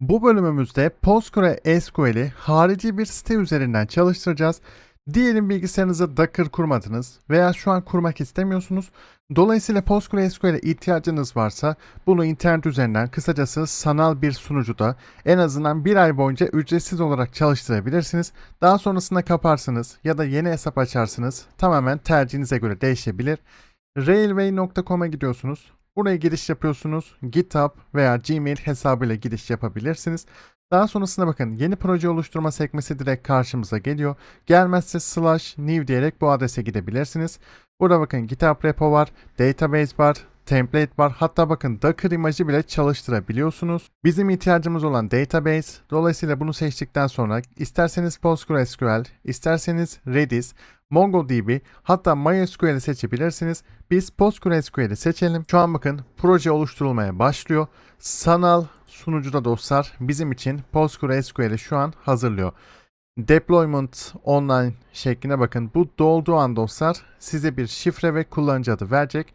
Bu bölümümüzde PostgreSQL'i harici bir site üzerinden çalıştıracağız. Diyelim bilgisayarınıza Docker kurmadınız veya şu an kurmak istemiyorsunuz. Dolayısıyla PostgreSQL'e ihtiyacınız varsa bunu internet üzerinden kısacası sanal bir sunucuda en azından bir ay boyunca ücretsiz olarak çalıştırabilirsiniz. Daha sonrasında kaparsınız ya da yeni hesap açarsınız. Tamamen tercihinize göre değişebilir. Railway.com'a gidiyorsunuz. Buraya giriş yapıyorsunuz. GitHub veya Gmail hesabıyla giriş yapabilirsiniz. Daha sonrasında bakın yeni proje oluşturma sekmesi direkt karşımıza geliyor. Gelmezse slash new diyerek bu adrese gidebilirsiniz. Burada bakın GitHub repo var, database var, template var. Hatta bakın Docker imajı bile çalıştırabiliyorsunuz. Bizim ihtiyacımız olan database. Dolayısıyla bunu seçtikten sonra isterseniz PostgreSQL, isterseniz Redis, MongoDB hatta MySQL'i seçebilirsiniz. Biz PostgreSQL'i seçelim. Şu an bakın proje oluşturulmaya başlıyor. Sanal sunucuda dostlar bizim için PostgreSQL'i şu an hazırlıyor. Deployment online şekline bakın. Bu dolduğu an dostlar size bir şifre ve kullanıcı adı verecek.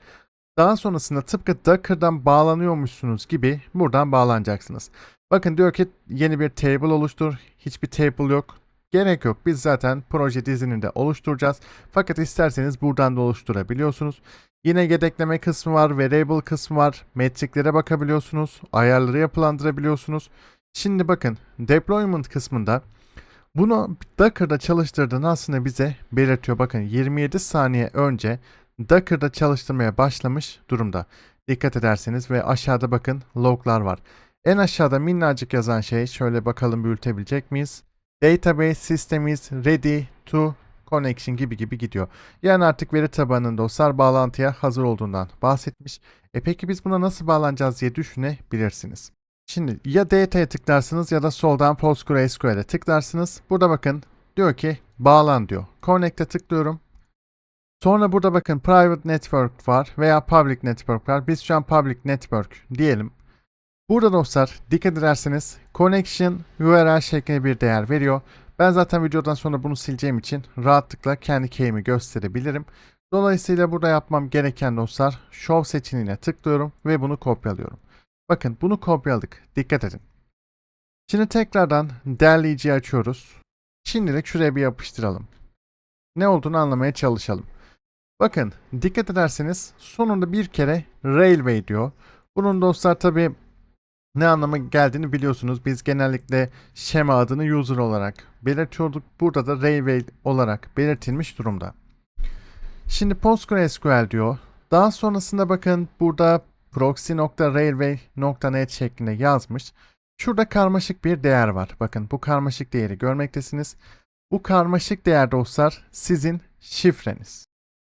Daha sonrasında tıpkı Docker'dan bağlanıyormuşsunuz gibi buradan bağlanacaksınız. Bakın diyor ki yeni bir table oluştur. Hiçbir table yok. Gerek yok. Biz zaten proje dizininde oluşturacağız. Fakat isterseniz buradan da oluşturabiliyorsunuz. Yine yedekleme kısmı var, variable kısmı var. Metriklere bakabiliyorsunuz. Ayarları yapılandırabiliyorsunuz. Şimdi bakın deployment kısmında bunu Docker'da çalıştırdığını aslında bize belirtiyor. Bakın 27 saniye önce Docker'da çalıştırmaya başlamış durumda. Dikkat ederseniz ve aşağıda bakın loglar var. En aşağıda minnacık yazan şey şöyle bakalım büyütebilecek miyiz? Database system is ready to connection gibi gibi gidiyor. Yani artık veri tabanının dostlar bağlantıya hazır olduğundan bahsetmiş. E peki biz buna nasıl bağlanacağız diye düşünebilirsiniz. Şimdi ya data'ya tıklarsınız ya da soldan PostgreSQL'e tıklarsınız. Burada bakın diyor ki bağlan diyor. Connect'e tıklıyorum. Sonra burada bakın private network var veya public network var. Biz şu an public network diyelim. Burada dostlar dikkat ederseniz connection URL şeklinde bir değer veriyor. Ben zaten videodan sonra bunu sileceğim için rahatlıkla kendi key'imi gösterebilirim. Dolayısıyla burada yapmam gereken dostlar show seçeneğine tıklıyorum ve bunu kopyalıyorum. Bakın bunu kopyaladık. Dikkat edin. Şimdi tekrardan derleyiciyi açıyoruz. Şimdilik şuraya bir yapıştıralım. Ne olduğunu anlamaya çalışalım. Bakın dikkat ederseniz sonunda bir kere Railway diyor. Bunun dostlar tabi ne anlama geldiğini biliyorsunuz. Biz genellikle şema adını user olarak belirtiyorduk. Burada da Railway olarak belirtilmiş durumda. Şimdi PostgreSQL diyor. Daha sonrasında bakın burada proxy.railway.net şeklinde yazmış. Şurada karmaşık bir değer var. Bakın bu karmaşık değeri görmektesiniz. Bu karmaşık değer dostlar sizin şifreniz.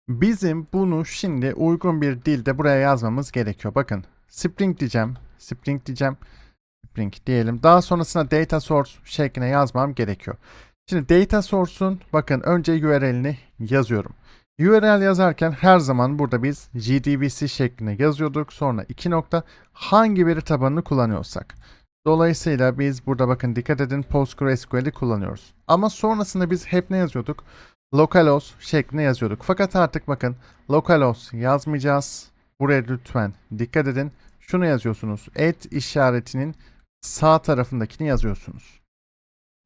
Bizim bunu şimdi uygun bir dilde buraya yazmamız gerekiyor. Bakın Spring diyeceğim. Spring diyeceğim. Spring diyelim. Daha sonrasında data source şekline yazmam gerekiyor. Şimdi data source'un bakın önce URL'ini yazıyorum. URL yazarken her zaman burada biz JDBC şeklinde yazıyorduk. Sonra iki nokta hangi veri tabanını kullanıyorsak. Dolayısıyla biz burada bakın dikkat edin PostgreSQL'i kullanıyoruz. Ama sonrasında biz hep ne yazıyorduk? Localhost şeklinde yazıyorduk. Fakat artık bakın localhost yazmayacağız. Buraya lütfen dikkat edin. Şunu yazıyorsunuz. Et işaretinin sağ tarafındakini yazıyorsunuz.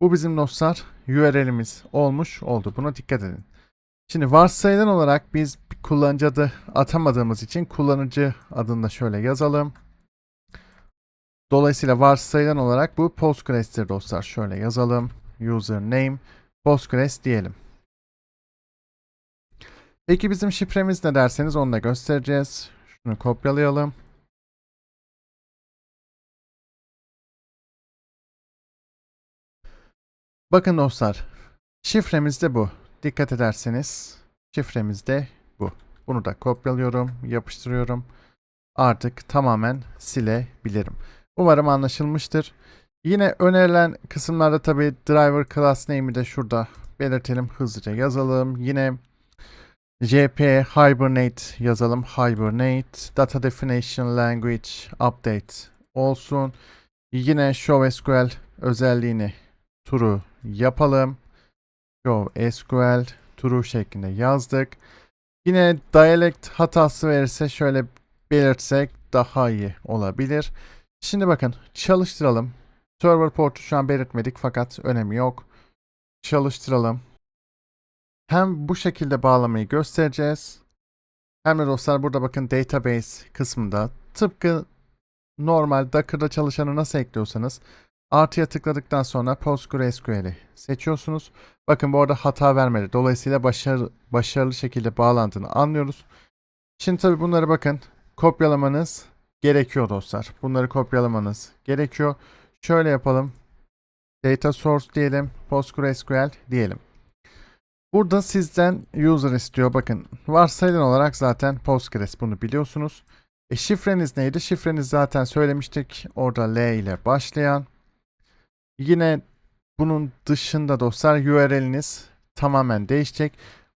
Bu bizim dostlar URL'imiz olmuş oldu. Buna dikkat edin. Şimdi varsayılan olarak biz kullanıcı adı atamadığımız için kullanıcı adını da şöyle yazalım. Dolayısıyla varsayılan olarak bu Postgres'tir dostlar. Şöyle yazalım. Username Postgres diyelim. Peki bizim şifremiz ne derseniz onu da göstereceğiz. Şunu kopyalayalım. Bakın dostlar. Şifremiz de bu. Dikkat ederseniz şifremiz de bu. Bunu da kopyalıyorum, yapıştırıyorum. Artık tamamen silebilirim. Umarım anlaşılmıştır. Yine önerilen kısımlarda tabi driver class name'i de şurada belirtelim. Hızlıca yazalım. Yine JP Hibernate yazalım. Hibernate Data Definition Language Update olsun. Yine Show SQL özelliğini turu yapalım. Show SQL true şeklinde yazdık. Yine dialect hatası verirse şöyle belirtsek daha iyi olabilir. Şimdi bakın çalıştıralım. Server portu şu an belirtmedik fakat önemi yok. Çalıştıralım. Hem bu şekilde bağlamayı göstereceğiz. Hem de dostlar burada bakın database kısmında tıpkı normal Docker'da çalışanı nasıl ekliyorsanız artıya tıkladıktan sonra PostgreSQL'i seçiyorsunuz. Bakın bu arada hata vermedi. Dolayısıyla başarı, başarılı şekilde bağlandığını anlıyoruz. Şimdi tabii bunları bakın kopyalamanız gerekiyor dostlar. Bunları kopyalamanız gerekiyor. Şöyle yapalım. Data source diyelim. PostgreSQL diyelim. Burada sizden user istiyor. Bakın varsayılan olarak zaten Postgres bunu biliyorsunuz. E, şifreniz neydi? Şifreniz zaten söylemiştik. Orada L ile başlayan. Yine bunun dışında dostlar URL'iniz tamamen değişecek.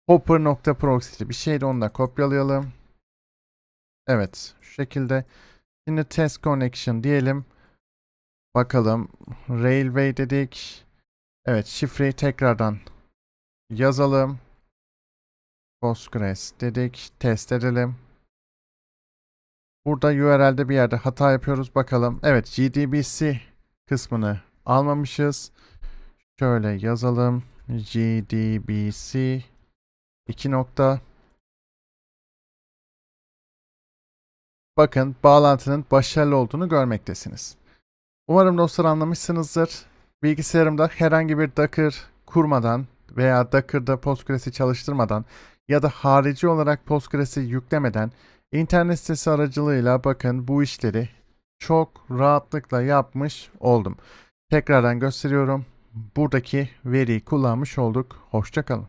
Hopper.proxy bir şeydi onu da kopyalayalım. Evet şu şekilde. Şimdi test connection diyelim. Bakalım. Railway dedik. Evet şifreyi tekrardan yazalım. Postgres dedik. Test edelim. Burada URL'de bir yerde hata yapıyoruz. Bakalım. Evet GDBC kısmını almamışız. Şöyle yazalım. GDBC 2 nokta. Bakın bağlantının başarılı olduğunu görmektesiniz. Umarım dostlar anlamışsınızdır. Bilgisayarımda herhangi bir Docker kurmadan veya Docker'da Postgres'i çalıştırmadan ya da harici olarak Postgres'i yüklemeden internet sitesi aracılığıyla bakın bu işleri çok rahatlıkla yapmış oldum. Tekrardan gösteriyorum. Buradaki veriyi kullanmış olduk. Hoşçakalın.